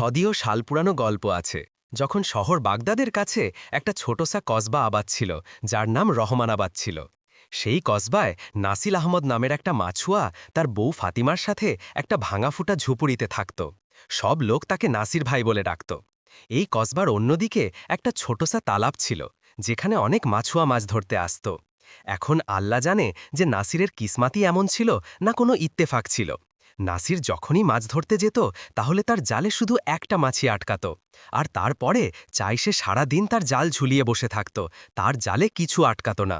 সদীয় সাল পুরানো গল্প আছে, যখন শহর বাগদাদের কাছে একটা ছোটসা কসবা আবাদ ছিল, যার নাম রহমানাবাদ ছিল। সেই কসবায় নাসিল আহমদ নামের একটা মাছুয়া তার বউ ফাতিমার সাথে একটা ভাঙাফুটা ঝুপুরিতে থাকত। সব লোক তাকে নাসির ভাই বলে ডাকত। এই কসবার অন্যদিকে একটা ছোটসা তালাব ছিল, যেখানে অনেক মাছুয়া মাছ ধরতে আসত। এখন আল্লাহ জানে যে নাসিরের কিসমাতি এমন ছিল না কোনো ইত্তেফাক ছিল। নাসির যখনই মাছ ধরতে যেত, তাহলে তার জালে শুধু একটা মাছি আটকাত। আর তারপরে চাই সে সারাদিন তার জাল ঝুলিয়ে বসে থাকত, তার জালে কিছু আটকাত না।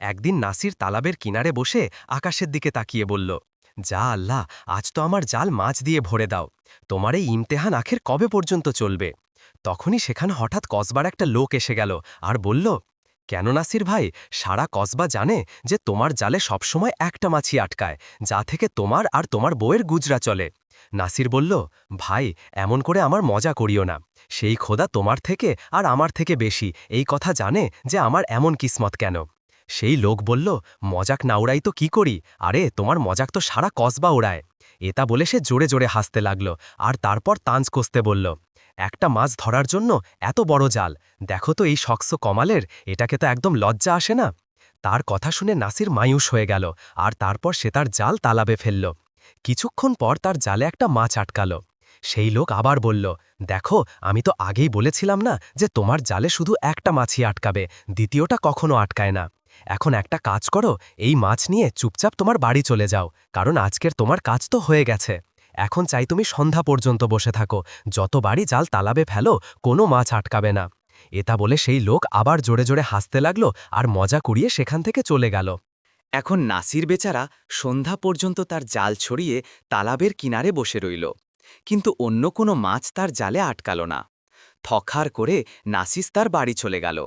একদিন নাসির তালাবের কিনারে বসে আকাশের দিকে তাকিয়ে বলল, যা আল্লাহ, আজ তো আমার জাল মাছ দিয়ে ভরে দাও। তোমার এই ইমতেহান আখের কবে পর্যন্ত চলবে? তখনই সেখানে হঠাৎ কসবার একটা লোক এসে গেল আর বলল কেন নাসির ভাই? সারা কসবা জানে যে তোমার জালে সবসময় একটা মাছি আটকায়, যা থেকে তোমার আর তোমার বউয়ের গুজরা চলে। নাসির বলল, ভাই, এমন করে আমার মজা করিও না। সেই খোদা তোমার থেকে আর আমার থেকে বেশি, এই কথা জানে যে আমার এমন কিসমত কেন? সেই লোক বলল, মজাক না উড়াই তো কি করি? আরে, তোমার মজাক তো সারা কসবা ওড়ায় এটা বলে সে জোরে জোরে হাসতে লাগল, আর তারপর তাঞ্জ কষতে বলল একটা মাছ ধরার জন্য এত বড় জাল। দেখো তো এই শক্স কমালের, এটাকে তো একদম লজ্জা আসে না। তার কথা শুনে নাসির মায়ুস হয়ে গেল, আর তারপর সে তার জাল তালাবে ফেলল। কিছুক্ষণ পর তার জালে একটা মাছ আটকাল। সেই লোক আবার বলল, দেখো, আমি তো আগেই বলেছিলাম না যে তোমার জালে শুধু একটা মাছই আটকাবে, দ্বিতীয়টা কখনো আটকায় না। এখন একটা কাজ করো, এই মাছ নিয়ে চুপচাপ তোমার বাড়ি চলে যাও, কারণ আজকের তোমার কাজ তো হয়ে গেছে। এখন চাই তুমি সন্ধ্যা পর্যন্ত বসে থাকো। যত বাড়ি জাল তালাবে ফেলো, কোনো মাছ আটকাবে না। এটা বলে সেই লোক আবার জোরে জোরে হাসতে লাগল আর মজা কুড়িয়ে সেখান থেকে চলে গেল। এখন নাসির বেচারা সন্ধ্যা পর্যন্ত তার জাল ছড়িয়ে তালাবের কিনারে বসে রইল। কিন্তু অন্য কোনো মাছ তার জালে আটকাল না। থখার করে নাসিস তার বাড়ি চলে গেল।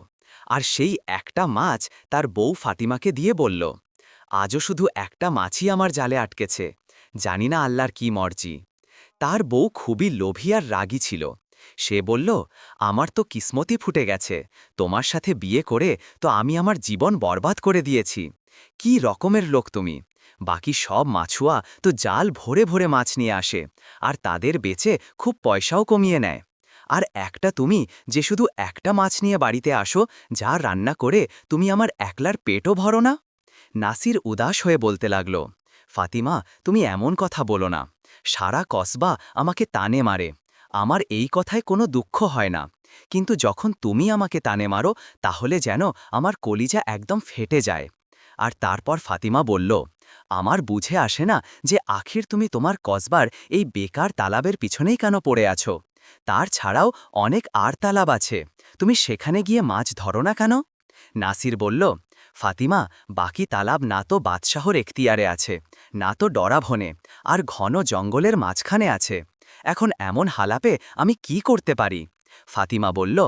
আর সেই একটা মাছ তার বউ ফাতিমাকে দিয়ে বলল, আজও শুধু একটা মাছই আমার জালে আটকেছে। জানি না আল্লাহর কি মর্জি। তার বউ খুবই লোভী আর রাগী ছিল। সে বলল, আমার তো কিসমতি ফুটে গেছে। তোমার সাথে বিয়ে করে তো আমি আমার জীবন বরবাদ করে দিয়েছি। কি রকমের লোক তুমি। বাকি সব মাছুয়া তো জাল ভরে ভরে মাছ নিয়ে আসে। আর তাদের বেচে খুব পয়সাও কমিয়ে নেয়। আর একটা তুমি যে শুধু একটা মাছ নিয়ে বাড়িতে আসো, যা রান্না করে তুমি আমার একলার পেটও ভরো না? নাসির উদাস হয়ে বলতে লাগল ফাতিমা, তুমি এমন কথা বলো না। সারা কসবা আমাকে তানে মারে। আমার এই কথায় কোনো দুঃখ হয় না। কিন্তু যখন তুমি আমাকে তানে মারো, তাহলে যেন আমার কলিজা একদম ফেটে যায়। আর তারপর ফাতিমা বলল, আমার বুঝে আসে না যে আখির তুমি তোমার কসবার এই বেকার তালাবের পিছনেই কেন পড়ে আছো? তার ছাড়াও অনেক আর তালাব আছে। তুমি সেখানে গিয়ে মাছ ধরো না কেন? নাসির বলল ফাতিমা, বাকি তালাব না তো বাদশাহর এখতিয়ারে আছে না তো ডরাভনে আর ঘন জঙ্গলের মাঝখানে আছে। এখন এমন হালাপে আমি কি করতে পারি? ফাতিমা বলল,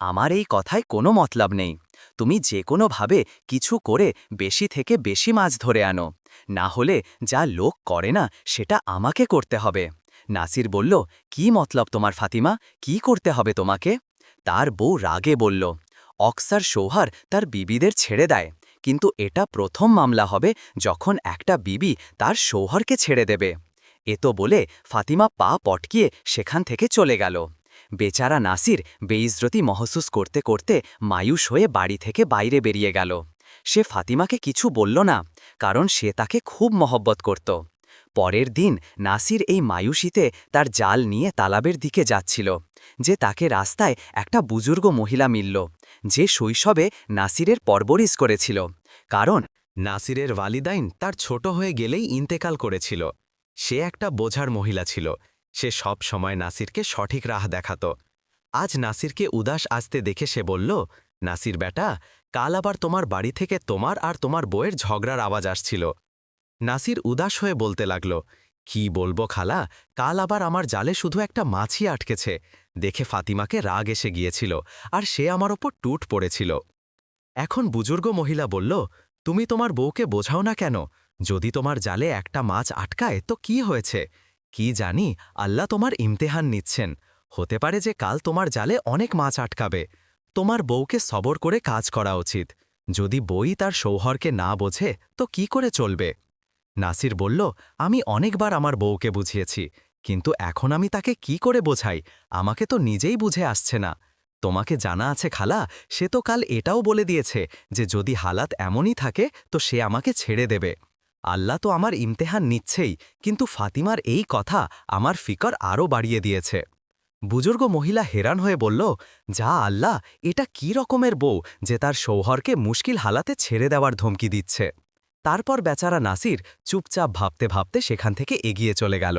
আমার এই কথায় কোনো মতলব নেই। তুমি যে কোনোভাবে কিছু করে বেশি থেকে বেশি মাছ ধরে আনো। না হলে যা লোক করে না, সেটা আমাকে করতে হবে। নাসির বলল, কি মতলব তোমার ফাতিমা? কি করতে হবে তোমাকে? তার বউ রাগে বলল, অক্সার সৌহার তার বিবিদের ছেড়ে দেয়। কিন্তু এটা প্রথম মামলা হবে যখন একটা বিবি তার সৌহরকে ছেড়ে দেবে। এ তো বলে ফাতিমা পা পটকিয়ে সেখান থেকে চলে গেল। বেচারা নাসির বেইজরতি মহসুস করতে করতে মায়ুস হয়ে বাড়ি থেকে বাইরে বেরিয়ে গেল। সে ফাতিমাকে কিছু বলল না, কারণ সে তাকে খুব মহব্বত করত। পরের দিন নাসির এই মায়ুসিতে তার জাল নিয়ে তালাবের দিকে যাচ্ছিল, যে তাকে রাস্তায় একটা বুজুর্গ মহিলা মিলল, যে শৈশবে নাসিরের পরবরিস করেছিল, কারণ নাসিরের ওয়ালিদাইন তার ছোট হয়ে গেলেই ইন্তেকাল করেছিল। সে একটা বোঝার মহিলা ছিল, সে সব সময় নাসিরকে সঠিক রাহ দেখাত। আজ নাসিরকে উদাস আসতে দেখে সে বলল, নাসির বেটা, কাল আবার তোমার বাড়ি থেকে তোমার আর তোমার বইয়ের ঝগড়ার আওয়াজ আসছিল। নাসির উদাস হয়ে বলতে লাগল, কি বলব খালা, কাল আবার আমার জালে শুধু একটা মাছই আটকেছে। দেখে ফাতিমাকে রাগ এসে গিয়েছিল, আর সে আমার ওপর টুট পড়েছিল। এখন বুজুর্গ মহিলা বলল, তুমি তোমার বউকে বোঝাও না কেন? যদি তোমার জালে একটা মাছ আটকায়, তো কি হয়েছে? কি জানি, আল্লাহ তোমার ইমতেহান নিচ্ছেন। হতে পারে যে কাল তোমার জালে অনেক মাছ আটকাবে। তোমার বউকে সবর করে কাজ করা উচিত। যদি বই তার সৌহরকে না বোঝে, তো কি করে চলবে? নাসির বলল, আমি অনেকবার আমার বউকে বুঝিয়েছি, কিন্তু এখন আমি তাকে কি করে বোঝাই? আমাকে তো নিজেই বুঝে আসছে না। তোমাকে জানা আছে খালা, সে তো কাল এটাও বলে দিয়েছে যে যদি হালাত এমনই থাকে, তো সে আমাকে ছেড়ে দেবে। আল্লাহ তো আমার ইমতেহান নিচ্ছেই, কিন্তু ফাতিমার এই কথা আমার ফিকর আরও বাড়িয়ে দিয়েছে। বুজুর্গ মহিলা হেরান হয়ে বলল, যা আল্লাহ, এটা কি রকমের বউ যে তার সৌহরকে মুশকিল হালাতে ছেড়ে দেওয়ার ধমকি দিচ্ছে? তারপর বেচারা নাসির চুপচাপ ভাবতে ভাবতে সেখান থেকে এগিয়ে চলে গেল।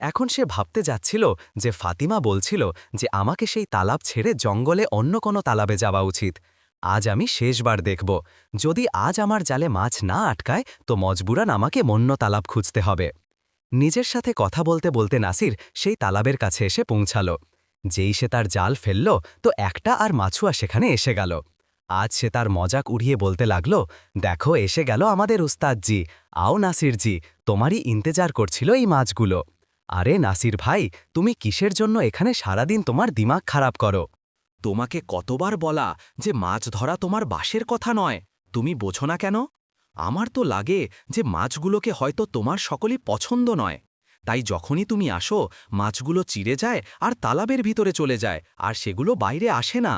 এখন সে ভাবতে যাচ্ছিল যে ফাতিমা বলছিল যে আমাকে সেই তালাব ছেড়ে জঙ্গলে অন্য কোনো তালাবে যাওয়া উচিত। আজ আমি শেষবার দেখব। যদি আজ আমার জালে মাছ না আটকায়, তো মজবুরান আমাকে মন্য তালাব খুঁজতে হবে। নিজের সাথে কথা বলতে বলতে নাসির সেই তালাবের কাছে এসে পৌঁছাল। যেই সে তার জাল ফেলল, তো একটা আর মাছুয়া সেখানে এসে গেল। আজ সে তার মজাক উড়িয়ে বলতে লাগল, দেখো, এসে গেল আমাদের উস্তাদজি। আও নাসিরজি, তোমারই ইন্তেজার করছিল এই মাছগুলো। আরে নাসির ভাই, তুমি কিসের জন্য এখানে সারাদিন তোমার দিমাগ খারাপ করো? তোমাকে কতবার বলা যে মাছ ধরা তোমার বাসের কথা নয়? তুমি বোঝো না কেন? আমার তো লাগে যে মাছগুলোকে হয়তো তোমার সকলই পছন্দ নয়। তাই যখনই তুমি আসো, মাছগুলো চিড়ে যায় আর তালাবের ভিতরে চলে যায়, আর সেগুলো বাইরে আসে না।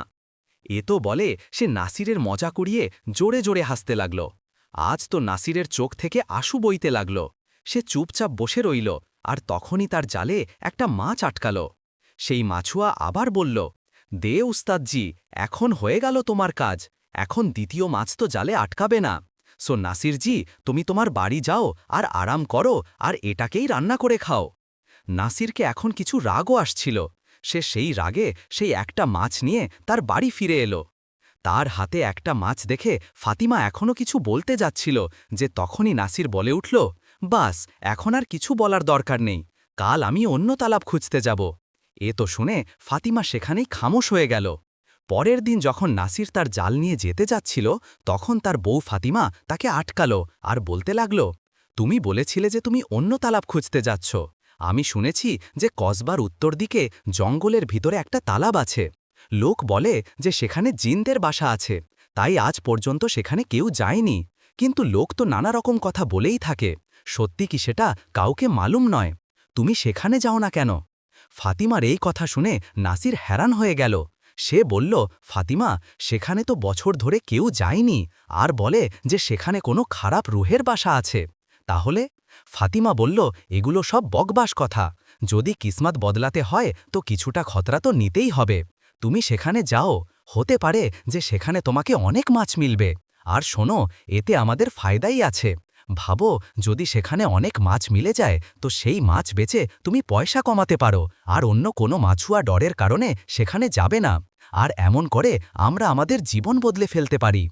এ তো বলে সে নাসিরের মজা করিয়ে জোরে জোরে হাসতে লাগল। আজ তো নাসিরের চোখ থেকে আশু বইতে লাগল। সে চুপচাপ বসে রইল আর তখনই তার জালে একটা মাছ আটকাল। সেই মাছুয়া আবার বলল, দে উস্তাদজি, এখন হয়ে গেল তোমার কাজ। এখন দ্বিতীয় মাছ তো জালে আটকাবে না। সো নাসিরজি, তুমি তোমার বাড়ি যাও আর আরাম করো আর এটাকেই রান্না করে খাও। নাসিরকে এখন কিছু রাগও আসছিল। সে সেই রাগে সেই একটা মাছ নিয়ে তার বাড়ি ফিরে এলো। তার হাতে একটা মাছ দেখে ফাতিমা এখনও কিছু বলতে যাচ্ছিল যে তখনই নাসির বলে উঠল, বাস, এখন আর কিছু বলার দরকার নেই, কাল আমি অন্য তালাব খুঁজতে যাব। এ তো শুনে ফাতিমা সেখানেই খামোশ হয়ে গেল। পরের দিন যখন নাসির তার জাল নিয়ে যেতে যাচ্ছিল, তখন তার বউ ফাতিমা তাকে আটকালো আর বলতে লাগল, তুমি বলেছিলে যে তুমি অন্য তালাব খুঁজতে যাচ্ছ। আমি শুনেছি যে কসবার উত্তর দিকে জঙ্গলের ভিতরে একটা তালাব আছে। লোক বলে যে সেখানে জিনদের বাসা আছে। তাই আজ পর্যন্ত সেখানে কেউ যায়নি। কিন্তু লোক তো নানা রকম কথা বলেই থাকে। সত্যি কি সেটা কাউকে মালুম নয়? তুমি সেখানে যাও না কেন? ফাতিমার এই কথা শুনে নাসির হ্যারান হয়ে গেল। সে বলল, ফাতিমা, সেখানে তো বছর ধরে কেউ যায়নি। আর বলে যে সেখানে কোনো খারাপ রুহের বাসা আছে। তাহলে ফাতিমা বলল, এগুলো সব বকবাস কথা। যদি কিসমাত বদলাতে হয়, তো কিছুটা খতরা তো নিতেই হবে। তুমি সেখানে যাও। হতে পারে যে সেখানে তোমাকে অনেক মাছ মিলবে। আর শোনো, এতে আমাদের ফায়দাই আছে। ভাবো, যদি সেখানে অনেক মাছ মিলে যায়, তো সেই মাছ বেচে তুমি পয়সা কমাতে পারো। আর অন্য কোনো মাছুয়া ডরের কারণে সেখানে যাবে না। আর এমন করে আমরা আমাদের জীবন বদলে ফেলতে পারি।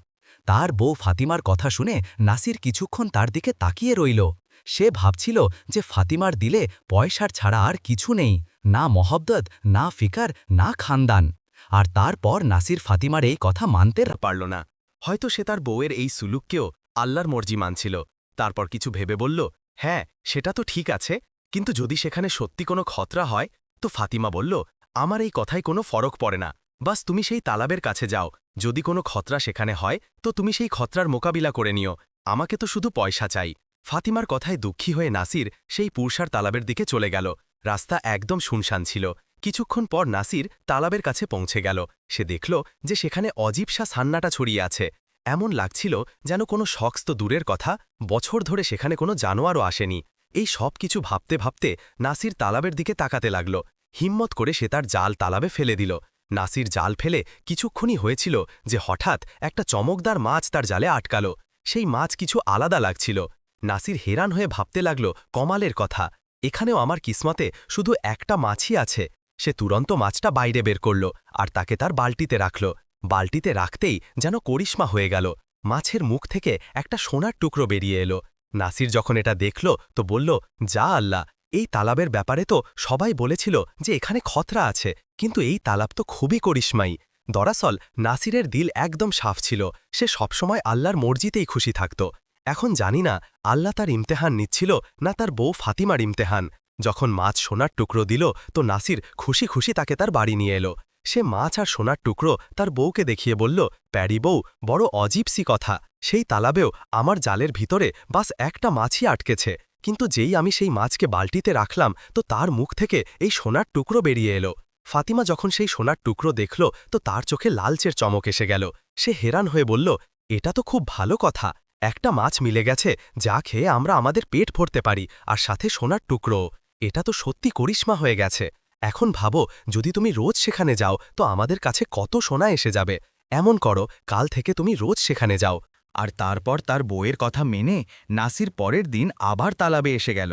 তার বউ ফাতিমার কথা শুনে নাসির কিছুক্ষণ তার দিকে তাকিয়ে রইল। সে ভাবছিল যে ফাতিমার দিলে পয়সার ছাড়া আর কিছু নেই, না মহব্বত, না ফিকার, না খানদান। আর তারপর নাসির ফাতিমার এই কথা মানতে পারল না। হয়তো সে তার বউয়ের এই সুলুককেও আল্লাহর মর্জি মানছিল। তারপর কিছু ভেবে বলল হ্যাঁ সেটা তো ঠিক আছে, কিন্তু যদি সেখানে সত্যি কোনো খতরা হয়, তো ফাতিমা বলল, আমার এই কথায় কোনো ফরক পড়ে না। বাস, তুমি সেই তালাবের কাছে যাও। যদি কোনো খতরা সেখানে হয়, তো তুমি সেই খতরার মোকাবিলা করে নিও। আমাকে তো শুধু পয়সা চাই। ফাতিমার কথায় দুঃখী হয়ে নাসির সেই পুরসার তালাবের দিকে চলে গেল। রাস্তা একদম শুনশান ছিল। কিছুক্ষণ পর নাসির তালাবের কাছে পৌঁছে গেল। সে দেখল যে সেখানে অজীবসা সান্নাটা ছড়িয়ে আছে। এমন লাগছিল যেন কোনো শক্স তো দূরের কথা, বছর ধরে সেখানে কোনো জানোয়ারও আসেনি। এই সব কিছু ভাবতে ভাবতে নাসির তালাবের দিকে তাকাতে লাগল। হিম্মত করে সে তার জাল তালাবে ফেলে দিল। নাসির জাল ফেলে কিছুক্ষণই হয়েছিল যে হঠাৎ একটা চমকদার মাছ তার জালে আটকাল। সেই মাছ কিছু আলাদা লাগছিল। নাসির হেরান হয়ে ভাবতে লাগল, কমালের কথা। এখানেও আমার কিসমতে শুধু একটা মাছই আছে। সে তুরন্ত মাছটা বাইরে বের করল আর তাকে তার বালতিতে রাখল। বালতিতে রাখতেই যেন করিশ্মা হয়ে গেল। মাছের মুখ থেকে একটা সোনার টুকরো বেরিয়ে এলো। নাসির যখন এটা দেখল, তো বলল, যা আল্লাহ, এই তালাবের ব্যাপারে তো সবাই বলেছিল যে এখানে খতরা আছে, কিন্তু এই তালাব তো খুবই করিশ্মাই। দরাসল, নাসিরের দিল একদম সাফ ছিল। সে সবসময় আল্লাহর মর্জিতেই খুশি থাকত। এখন জানি না আল্লাহ তার ইমতেহান নিচ্ছিল না তার বউ ফাতিমার ইমতেহান। যখন মাছ সোনার টুকরো দিল, তো নাসির খুশি খুশি তাকে তার বাড়ি নিয়ে এলো। সে মাছ আর সোনার টুকরো তার বউকে দেখিয়ে বলল প্যারি বউ, বড় অজীবসি কথা। সেই তালাবেও আমার জালের ভিতরে বাস একটা মাছই আটকেছে। কিন্তু যেই আমি সেই মাছকে বালতিতে রাখলাম, তো তার মুখ থেকে এই সোনার টুকরো বেরিয়ে এলো। ফাতিমা যখন সেই সোনার টুকরো দেখল, তো তার চোখে লালচের চমক এসে গেল। সে হেরান হয়ে বলল, এটা তো খুব ভালো কথা। একটা মাছ মিলে গেছে, যা খেয়ে আমরা আমাদের পেট ভরতে পারি, আর সাথে সোনার টুকরো। এটা তো সত্যি করিশ্মা হয়ে গেছে। এখন ভাবো, যদি তুমি রোজ সেখানে যাও, তো আমাদের কাছে কত সোনা এসে যাবে। এমন করো, কাল থেকে তুমি রোজ সেখানে যাও। আর তারপর তার বউয়ের কথা মেনে নাসির পরের দিন আবার তালাবে এসে গেল।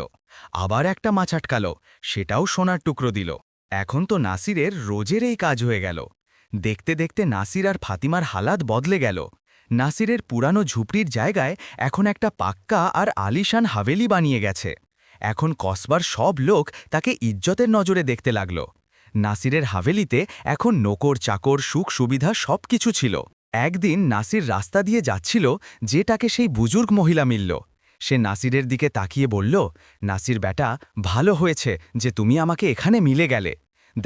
আবার একটা মাছ আটকাল, সেটাও সোনার টুকরো দিল। এখন তো নাসিরের রোজের এই কাজ হয়ে গেল। দেখতে দেখতে নাসির আর ফাতিমার হালাত বদলে গেল। নাসিরের পুরানো ঝুপড়ির জায়গায় এখন একটা পাক্কা আর আলিশান হাভেলি বানিয়ে গেছে। এখন কসবার সব লোক তাকে ইজ্জতের নজরে দেখতে লাগল। নাসিরের হাভেলিতে এখন নোকর, চাকর, সুখ, সুবিধা সব কিছু ছিল। একদিন নাসির রাস্তা দিয়ে যাচ্ছিল, যে তাকে সেই বুজুর্গ মহিলা মিলল। সে নাসিরের দিকে তাকিয়ে বলল, নাসির বেটা, ভালো হয়েছে যে তুমি আমাকে এখানে মিলে গেলে।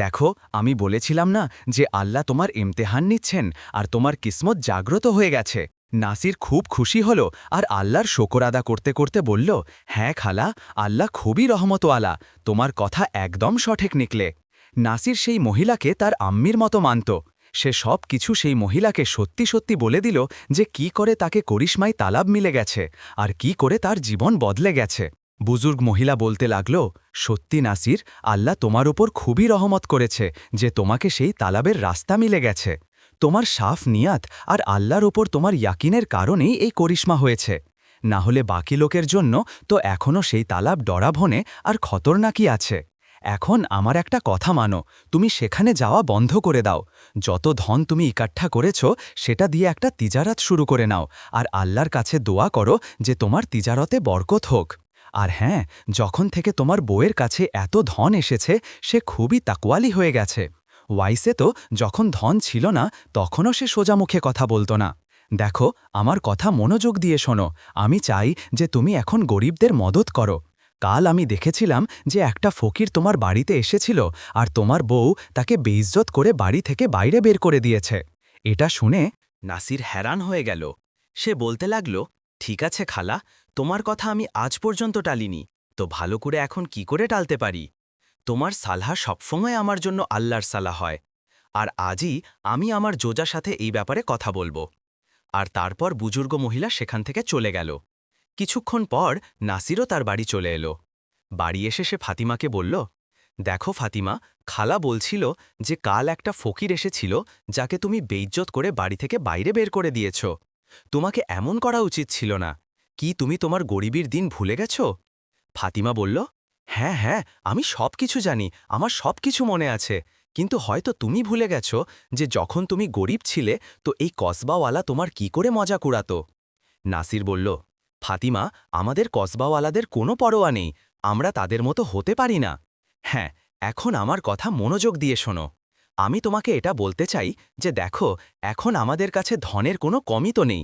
দেখো, আমি বলেছিলাম না যে আল্লাহ তোমার ইমতেহান নিচ্ছেন আর তোমার কিসমত জাগ্রত হয়ে গেছে। নাসির খুব খুশি হল আর আল্লাহর শোকর আদা করতে করতে বলল হ্যাঁ খালা, আল্লাহ খুবই রহমতওয়ালা, তোমার কথা একদম সঠিক নিকলে। নাসির সেই মহিলাকে তার আম্মির মতো মানত। সে সব কিছু সেই মহিলাকে সত্যি সত্যি বলে দিল যে কি করে তাকে করিশ্মাই তালাব মিলে গেছে আর কি করে তার জীবন বদলে গেছে। বুজুর্গ মহিলা বলতে লাগল, সত্যি নাসির, আল্লাহ তোমার ওপর খুবই রহমত করেছে যে তোমাকে সেই তালাবের রাস্তা মিলে গেছে। তোমার সাফ নিয়াত আর আল্লাহর ওপর তোমার ইয়াকিনের কারণেই এই করিশ্মা হয়েছে। না হলে বাকি লোকের জন্য তো এখনও সেই তালাব ডরাভনে আর খতরনাকি আছে। এখন আমার একটা কথা মানো, তুমি সেখানে যাওয়া বন্ধ করে দাও। যত ধন তুমি ইকাঠা করেছ, সেটা দিয়ে একটা তিজারাত শুরু করে নাও। আর আল্লাহর কাছে দোয়া করো যে তোমার তিজারতে বরকত হোক। আর হ্যাঁ যখন থেকে তোমার বউয়ের কাছে এত ধন এসেছে, সে খুবই তাকওয়ালি হয়ে গেছে। ওয়াইসে তো যখন ধন ছিল না, তখনও সে সোজা মুখে কথা বলতো না। দেখো, আমার কথা মনোযোগ দিয়ে শোনো। আমি চাই যে তুমি এখন গরিবদের মদত করো। কাল আমি দেখেছিলাম যে একটা ফকির তোমার বাড়িতে এসেছিল আর তোমার বউ তাকে বেইজ্জত করে বাড়ি থেকে বাইরে বের করে দিয়েছে। এটা শুনে নাসির হ্যারান হয়ে গেল। সে বলতে লাগল ঠিক আছে খালা, তোমার কথা আমি আজ পর্যন্ত টালিনি, তো ভালো করে এখন কি করে টালতে পারি? তোমার সালহা সবসময় আমার জন্য আল্লাহর সালাহ হয়, আর আজই আমি আমার জোজার সাথে এই ব্যাপারে কথা বলব। আর তারপর বুজুর্গ মহিলা সেখান থেকে চলে গেল। কিছুক্ষণ পর নাসিরও তার বাড়ি চলে এলো। বাড়ি এসে সে ফাতিমাকে বলল, দেখো ফাতিমা, খালা বলছিল যে কাল একটা ফকির এসেছিল, যাকে তুমি বেইজ্জত করে বাড়ি থেকে বাইরে বের করে দিয়েছ। তোমাকে এমন করা উচিত ছিল না। কি তুমি তোমার গরিবীর দিন ভুলে গেছ? ফাতিমা বলল হ্যাঁ হ্যাঁ আমি সব কিছু জানি, আমার সব কিছু মনে আছে। কিন্তু হয়তো তুমি ভুলে গেছ যে যখন তুমি গরিব ছিলে, তো এই কসবাওয়ালা তোমার কি করে মজা কুড়াত? নাসির বলল, ফাতিমা, আমাদের কসবাওয়ালাদের কোনো পরোয়া নেই, আমরা তাদের মতো হতে পারি না। হ্যাঁ এখন আমার কথা মনোযোগ দিয়ে শোনো। আমি তোমাকে এটা বলতে চাই যে দেখো, এখন আমাদের কাছে ধনের কোনো কমই তো নেই।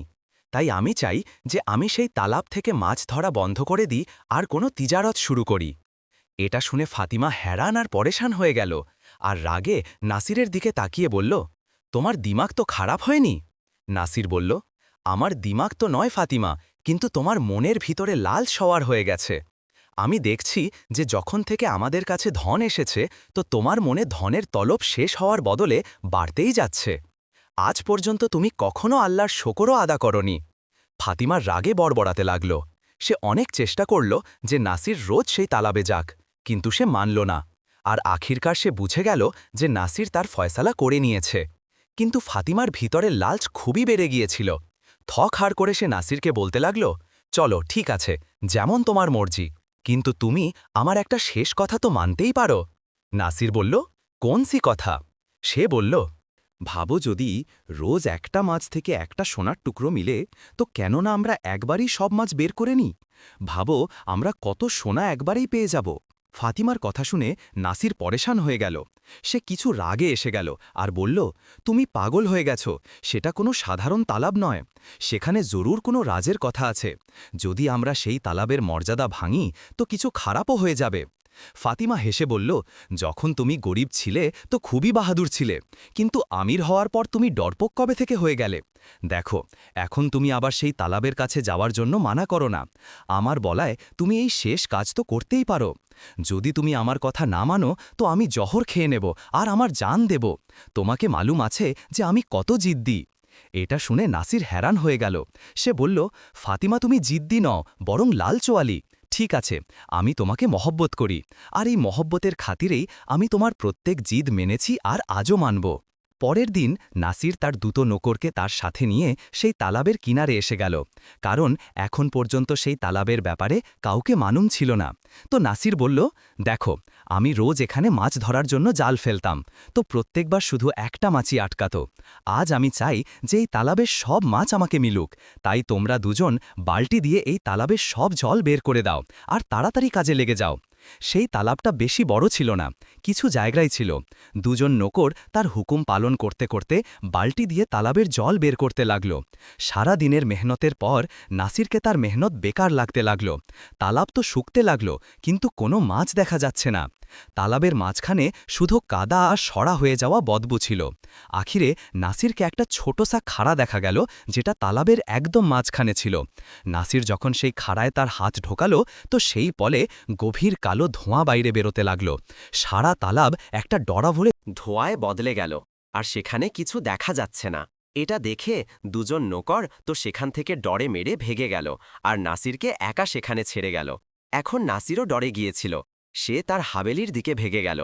তাই আমি চাই যে আমি সেই তালাব থেকে মাছ ধরা বন্ধ করে দিই আর কোনো তিজারত শুরু করি। এটা শুনে ফাতিমা হ্যারান আর পরেশান হয়ে গেল আর রাগে নাসিরের দিকে তাকিয়ে বলল, তোমার দিমাগ তো খারাপ হয়নি? নাসির বলল, আমার দিমাগ তো নয় ফাতিমা, কিন্তু তোমার মনের ভিতরে লাল সওয়ার হয়ে গেছে। আমি দেখছি যে যখন থেকে আমাদের কাছে ধন এসেছে, তো তোমার মনে ধনের তলব শেষ হওয়ার বদলে বাড়তেই যাচ্ছে। আজ পর্যন্ত তুমি কখনো আল্লাহর শকরও আদা করনি। ফাতিমার রাগে বড়বড়াতে লাগল। সে অনেক চেষ্টা করল যে নাসির রোজ সেই তালাবে যাক, কিন্তু সে মানল না। আর আখিরকার সে বুঝে গেল যে নাসির তার ফয়সালা করে নিয়েছে। কিন্তু ফাতিমার ভিতরে লালচ খুবই বেড়ে গিয়েছিল। থক হার করে সে নাসিরকে বলতে লাগল, চলো, ঠিক আছে, যেমন তোমার মর্জি। কিন্তু তুমি আমার একটা শেষ কথা তো মানতেই পারো। নাসির বলল, কোন সি কথা? সে বলল, ভাবো যদি রোজ একটা মাছ থেকে একটা সোনার টুকরো মিলে, তো কেন না আমরা একবারই সব মাছ বের করে নিই। ভাবো আমরা কত সোনা একবারেই পেয়ে যাব। ফাতিমার কথা শুনে নাসির পরেশান হয়ে গেল। সে কিছু রাগে এসে গেল আর বলল, তুমি পাগল হয়ে গেছ। সেটা কোনো সাধারণ তালাব নয়। সেখানে জরুর কোনো রাজের কথা আছে। যদি আমরা সেই তালাবের মর্যাদা ভাঙি, তো কিছু খারাপও হয়ে যাবে। ফাতিমা হেসে বলল, যখন তুমি গরিব ছিলে তো খুবই বাহাদুর ছিলে, কিন্তু আমির হওয়ার পর তুমি ডরপোক কবে থেকে হয়ে গেলে? দেখো, এখন তুমি আবার সেই তালাবের কাছে যাওয়ার জন্য মানা করো না। আমার বলায় তুমি এই শেষ কাজ তো করতেই পারো। যদি তুমি আমার কথা না মানো, তো আমি জহর খেয়ে নেব, আর আমার জান দেব। তোমাকে মালুম আছে যে আমি কত জিদ্দি। এটা শুনে নাসির হ্যারান হয়ে গেল। সে বলল, ফাতিমা, তুমি জিদ্দি নও, বরং লাল চোয়ালি ঠিক আছে, আমি তোমাকে মহব্বত করি, আর এই মহব্বতের খাতিরেই আমি তোমার প্রত্যেক জিদ মেনেছি আর আজও মানব। পরের দিন নাসির তার দুটো নোকরকে তার সাথে নিয়ে সেই তালাবের কিনারে এসে গেল, কারণ এখন পর্যন্ত সেই তালাবের ব্যাপারে কাউকে মানুম ছিল না। তো নাসির বলল, দেখো আমি রোজ এখানে মাছ ধরার জন্য জাল ফেলতাম। তো প্রত্যেকবার শুধু একটা মাছই আটকাত। আজ আমি চাই যে এই তালাবের সব মাছ আমাকে মিলুক। তাই তোমরা দুজন বালটি দিয়ে এই তালাবের সব জল বের করে দাও আর তাড়াতাড়ি কাজে লেগে যাও। সেই তালাবটা বেশি বড় ছিল না, কিছু জায়গায় ছিল। দুজন নোকর তার হুকুম পালন করতে করতে বালটি দিয়ে তালাবের জল বের করতে লাগল। সারা দিনের মেহনতের পর নাসিরকে তার মেহনত বেকার লাগতে লাগল। তালাব তো শুকতে লাগল, কিন্তু কোনো মাছ দেখা যাচ্ছে না। তালাবের মাঝখানে শুধু কাদা আর সরা হয়ে যাওয়া বদবু ছিল। আখিরে নাসিরকে একটা ছোটসা খাড়া দেখা গেল, যেটা তালাবের একদম মাঝখানে ছিল। নাসির যখন সেই খাড়ায় তার হাত ঢোকালো, তো সেই পলে গভীর কালো ধোঁয়া বাইরে বেরোতে লাগল। সারা তালাব একটা ডরা ভরে ধোঁয়ায় বদলে গেল, আর সেখানে কিছু দেখা যাচ্ছে না। এটা দেখে দুজন নোকর তো সেখান থেকে ডরে মেরে ভেগে গেল, আর নাসিরকে একা সেখানে ছেড়ে গেল। এখন নাসিরও ডরে গিয়েছিল। সে তার হাবেলির দিকে ভেগে গেল।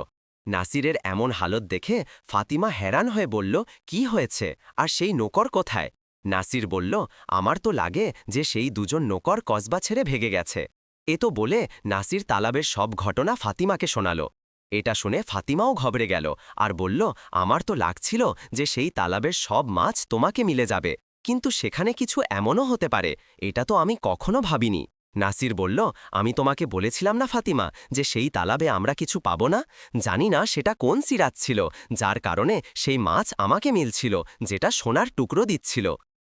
নাসিরের এমন হালত দেখে ফাতিমা হেরান হয়ে বলল, কি হয়েছে? আর সেই নোকর কোথায়? নাসির বলল, আমার তো লাগে যে সেই দুজন নোকর কসবা ছেড়ে ভেগে গেছে। এ তো বলে নাসির তালাবের সব ঘটনা ফাতিমাকে শোনাল। এটা শুনে ফাতিমাও ঘবরে গেল আর বলল, আমার তো লাগছিল যে সেই তালাবের সব মাছ তোমাকে মিলে যাবে। কিন্তু সেখানে কিছু এমনও হতে পারে, এটা তো আমি কখনো ভাবিনি। নাসির বলল, আমি তোমাকে বলেছিলাম না, ফাতিমা, যে সেই তালাবে আমরা কিছু পাব না। জানি না সেটা কোন সিরাত ছিল, যার কারণে সেই মাছ আমাকে মিলছিল, যেটা সোনার টুকরো দিচ্ছিল।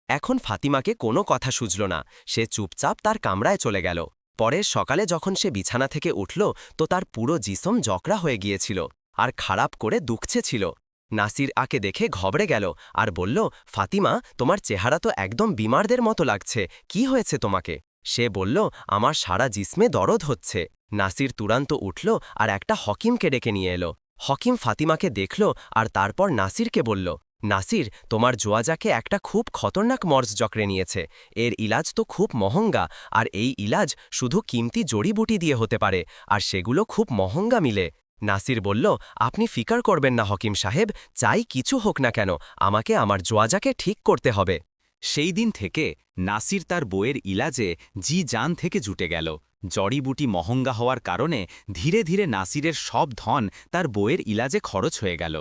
এখন ফাতিমাকে কোনো কথা সুঝল না। সে চুপচাপ তার কামরায় চলে গেল। পরের সকালে যখন সে বিছানা থেকে উঠল, তো তার পুরো জিসম জকরা হয়ে গিয়েছিল, আর খারাপ করে দুঃখছে ছিল। নাসির আকে দেখে ঘবড়ে গেল, আর বলল, ফাতিমা, তোমার চেহারা তো একদম বিমারদের মতো লাগছে, কি হয়েছে তোমাকে? সে বলল, আমার সারা জিসমে দরদ হচ্ছে। নাসির তুরান্ত উঠল আর একটা হকিমকে ডেকে নিয়ে এলো। হকিম ফাতিমাকে দেখল আর তারপর নাসিরকে বলল, নাসির, তোমার জোয়াজাকে একটা খুব খতরনাক মর্জ জকরে নিয়েছে। এর ইলাজ তো খুব মহঙ্গা, আর এই ইলাজ শুধু কিমতি জড়িবুটি দিয়ে হতে পারে, আর সেগুলো খুব মহঙ্গা মিলে। নাসির বলল, আপনি ফিকার করবেন না হকিম সাহেব, চাই কিছু হোক না কেন, আমাকে আমার জোয়াজাকে ঠিক করতে হবে। সেই দিন থেকে নাসির তার বইয়ের ইলাজে জি জান থেকে জুটে গেল। জড়িবুটি মহঙ্গা হওয়ার কারণে ধীরে ধীরে নাসিরের সব ধন তার বইয়ের ইলাজে খরচ হয়ে গেল।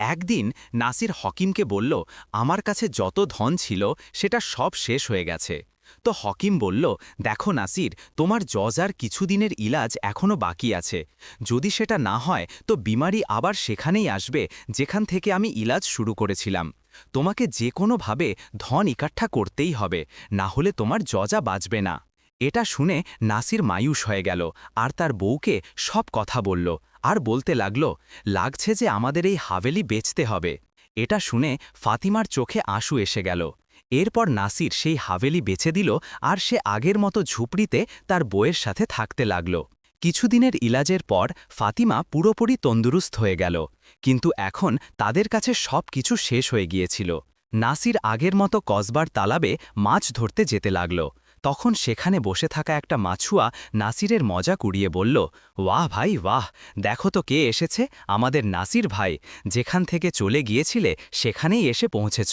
একদিন নাসির হকিমকে বলল, আমার কাছে যত ধন ছিল, সেটা সব শেষ হয়ে গেছে। তো হকিম বলল, দেখো নাসির, তোমার জজার কিছুদিনের ইলাজ এখনও বাকি আছে। যদি সেটা না হয়, তো বিমারি আবার সেখানেই আসবে, যেখান থেকে আমি ইলাজ শুরু করেছিলাম। তোমাকে যে কোনোভাবে ধন ইকাঠা করতেই হবে, না হলে তোমার জজা বাঁচবে না। এটা শুনে নাসির মায়ুস হয়ে গেল, আর তার বউকে সব কথা বলল, আর বলতে লাগল, লাগছে যে আমাদের এই হাভেলি বেচতে হবে। এটা শুনে ফাতিমার চোখে আঁসু এসে গেল। এরপর নাসির সেই হাভেলি বেছে দিল, আর সে আগের মতো ঝুপড়িতে তার বইয়ের সাথে থাকতে লাগল। কিছুদিনের ইলাজের পর ফাতিমা পুরোপুরি তন্দুরুস্ত হয়ে গেল, কিন্তু এখন তাদের কাছে সব কিছু শেষ হয়ে গিয়েছিল। নাসির আগের মতো কসবার তালাবে মাছ ধরতে যেতে লাগল। তখন সেখানে বসে থাকা একটা মাছুয়া নাসিরের মজা কুড়িয়ে বলল, ওয়াহ ভাই, ওয়াহ, দেখো তো কে এসেছে, আমাদের নাসির ভাই, যেখান থেকে চলে গিয়েছিলে সেখানেই এসে পৌঁছেছ।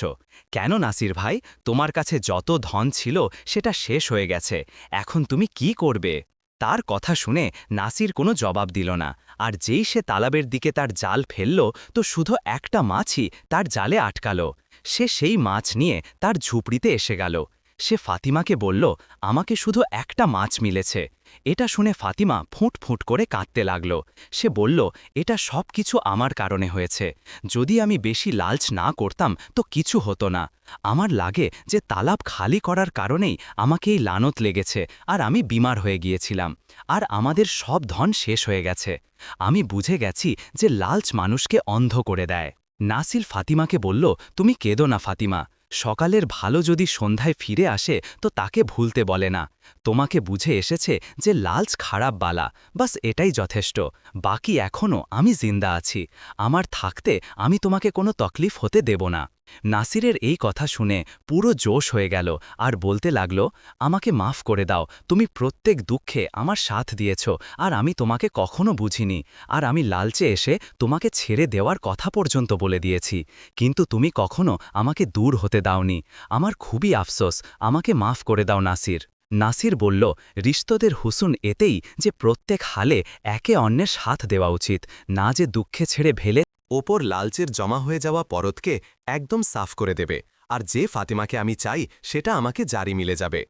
কেন নাসির ভাই, তোমার কাছে যত ধন ছিল সেটা শেষ হয়ে গেছে, এখন তুমি কি করবে? তার কথা শুনে নাসির কোনো জবাব দিল না, আর যেই সে তালাবের দিকে তার জাল ফেলল, তো শুধু একটা মাছই তার জালে আটকাল। সে সেই মাছ নিয়ে তার ঝুপড়িতে এসে গেল। সে ফাতিমাকে বলল, আমাকে শুধু একটা মাছ মিলেছে। এটা শুনে ফাতিমা ফুঁট ফুঁট করে কাঁদতে লাগল। সে বলল, এটা সব কিছু আমার কারণে হয়েছে। যদি আমি বেশি লালচ না করতাম, তো কিছু হতো না। আমার লাগে যে তালাব খালি করার কারণেই আমাকে এই লানত লেগেছে, আর আমি বিমার হয়ে গিয়েছিলাম। আর আমাদের সব ধন শেষ হয়ে গেছে। আমি বুঝে গেছি যে লালচ মানুষকে অন্ধ করে দেয়। নাসিল ফাতিমাকে বলল, তুমি কেঁদো না ফাতিমা। সকালের ভালো যদি সন্ধ্যায় ফিরে আসে তো তাকে ভুলতে বলে না। তোমাকে বুঝে এসেছে যে লালচ খারাপ বালা, বাস এটাই যথেষ্ট। বাকি এখনও আমি জিন্দা আছি। আমার থাকতে আমি তোমাকে কোনো তকলিফ হতে দেব না। নাসিরের এই কথা শুনে পুরো জোশ হয়ে গেল আর বলতে লাগল, আমাকে মাফ করে দাও। তুমি প্রত্যেক দুঃখে আমার সাথ দিয়েছ আর আমি তোমাকে কখনো বুঝিনি। আর আমি লালচে এসে তোমাকে ছেড়ে দেওয়ার কথা পর্যন্ত বলে দিয়েছি। কিন্তু তুমি কখনো আমাকে দূর হতে দাওনি। আমার খুবই আফসোস। আমাকে মাফ করে দাও নাসির। নাসির বলল রিস্তদের হুসুন এতেই যে প্রত্যেক হালে একে অন্যের সাথ দেওয়া উচিত, না যে দুঃখে ছেড়ে ভেলে ওপর লালচের জমা হয়ে যাওয়া পরতকে একদম সাফ করে দেবে। আর যে ফাতিমাকে আমি চাই, সেটা আমাকে জারি মিলে যাবে।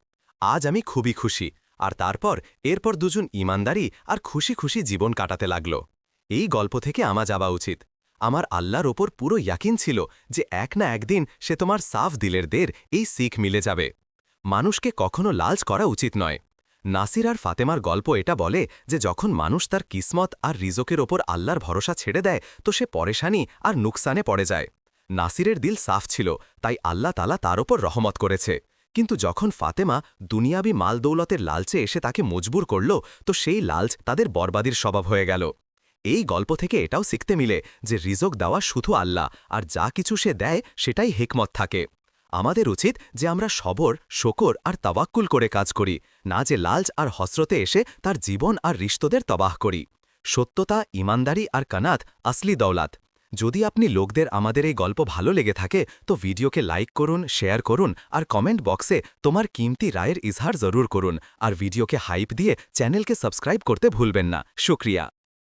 আজ আমি খুবই খুশি। আর তারপর, এরপর দুজন ইমানদারি আর খুশি খুশি জীবন কাটাতে লাগল। এই গল্প থেকে আমা যাওয়া উচিত। আমার আল্লাহর ওপর পুরো ইয়াকিন ছিল যে এক না একদিন সে তোমার সাফ দিলের দের এই শিখ মিলে যাবে। মানুষকে কখনো লালচ করা উচিত নয়। নাসির আর ফাতেমার গল্প এটা বলে যে, যখন মানুষ তার কিসমত আর রিজকের ওপর আল্লাহর ভরসা ছেড়ে দেয়, তো সে পরেশানি আর নুকসানে পড়ে যায়। নাসিরের দিল সাফ ছিল, তাই আল্লাহ তালা তার ওপর রহমত করেছে। কিন্তু যখন ফাতেমা দুনিয়াবি মাল দৌলতের লালচে এসে তাকে মজবুর করল, তো সেই লালচ তাদের বরবাদির স্বভাব হয়ে গেল। এই গল্প থেকে এটাও শিখতে মিলে যে, রিজক দেওয়া শুধু আল্লাহ, আর যা কিছু সে দেয় সেটাই হেকমত থাকে। আমাদের উচিত যে আমরা সবর, শকর আর তাওয়াক্কুল করে কাজ করি, না যে লালচ আর হসরতে এসে তার জীবন আর রিস্তদের তবাহ করি। সত্যতা, ইমানদারি আর কানাত আসলি দৌলাত। যদি আপনি লোকদের আমাদের এই গল্প ভালো লেগে থাকে, তো ভিডিওকে লাইক করুন, শেয়ার করুন আর কমেন্ট বক্সে তোমার কিমতি রায়ের ইজহার জরুর করুন। আর ভিডিওকে হাইপ দিয়ে চ্যানেলকে সাবস্ক্রাইব করতে ভুলবেন না। শুক্রিয়া।